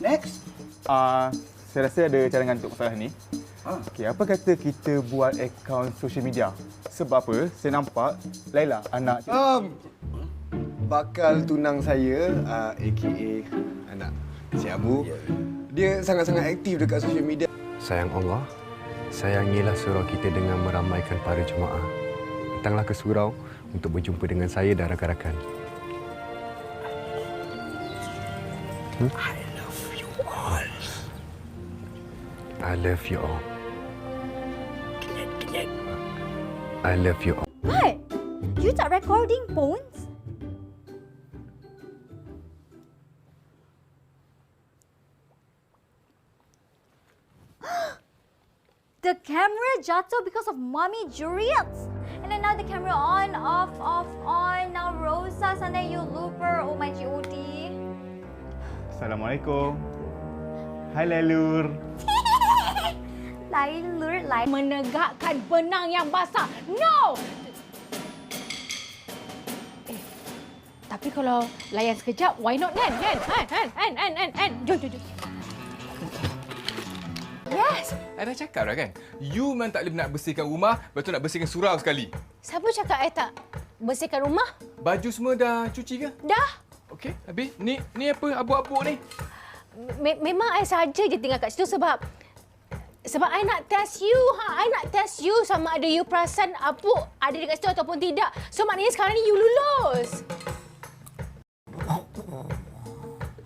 Next. Ah, saya rasa ada cadangan untuk masalah ni. Ah. Okey, apa kata kita buat akaun social media? Sebab apa? Saya nampak Laila anak Um, bakal tunang saya, uh, aka anak Cik Abu, dia sangat-sangat aktif dekat sosial media. Sayang Allah, sayangilah surau kita dengan meramaikan para jemaah. Datanglah ke surau untuk berjumpa dengan saya dan rakan-rakan. Hmm? I love you all. I love you all. I love you all. What? You tak recording phones? the camera jatuh because of mommy Juliet. And then now the camera on, off, off, on. Now Rosa, sana you looper. Oh my god. Assalamualaikum. Hai Lelur. Lain lur, lain. menegakkan benang yang basah. No! Eh, tapi kalau layan sekejap, why not kan? Kan? Kan? Kan? Kan? Kan? Kan? Jom, jom, jom. Yes! I dah cakap dah kan? You memang tak boleh nak bersihkan rumah, tu nak bersihkan surau sekali. Siapa cakap I tak bersihkan rumah? Baju semua dah cuci ke? Dah. Okey, habis ni ni apa abuk-abuk ni? Me- memang I saja je tinggal kat situ sebab sebab I nak test you ha. I nak test you sama ada you perasan apa ada dekat situ ataupun tidak. So maknanya sekarang ni you lulus.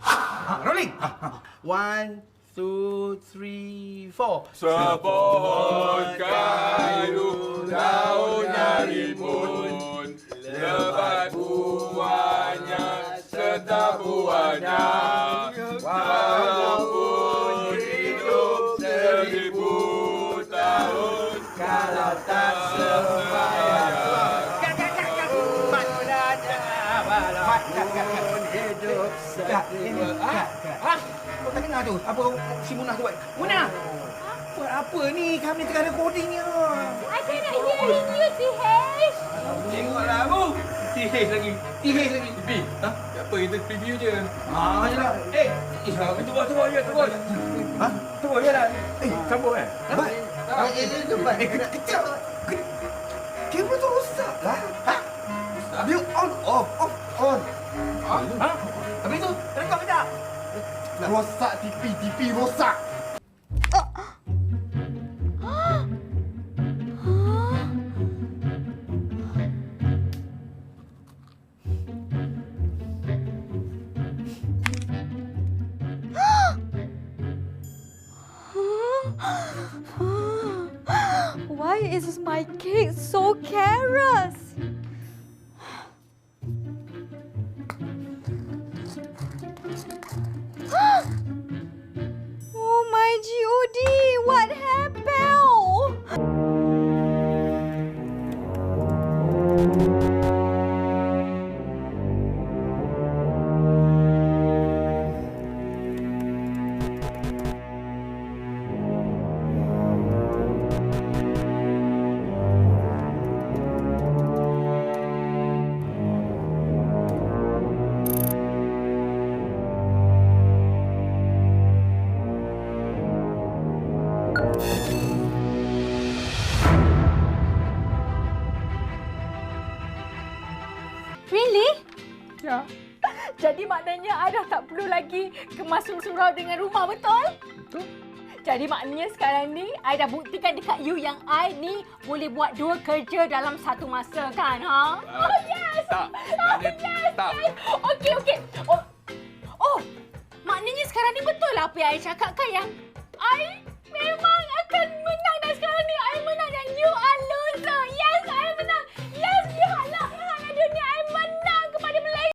Ah, rolling. Ah, ah. One, two, three, four. Sepon kayu daunnya rimbun Lebat buahnya serta buahnya Kalau tak sembahyang. Bangun hidup seribu. Ah, ah. Kau tak dengar tu? Apa si Munah tu buat? Munah! Buat apa ni? Kami tengah recording ni. I cannot hearing you, Tihesh. Tengoklah Abu. Tihis lagi. Tihis lagi. Bibi, ha? apa kita preview je Ah, jelah. Eh, eh, tunggu, tunggu je, tunggu. Ha? Tunggu je lah. Eh, Sambung kan? Eh, tempat. Eh, ke- kejap. Ke- Kamera tu rosak lah. Ha? Habis on, off, off, on. Ha? Ha? Habis tu, rekod ke tak? Rosak TV, TV rosak. Why is my cake so careless? Really? Ya. Jadi maknanya I dah tak perlu lagi kemas surau dengan rumah, betul? Betul. Jadi maknanya sekarang ni I dah buktikan dekat you yang I ni boleh buat dua kerja dalam satu masa kan, ha? Oh yes! Tak, maknanya tak. Okey, okey. Oh, oh, maknanya sekarang ni betul lah apa yang I cakap kan yang I Emang.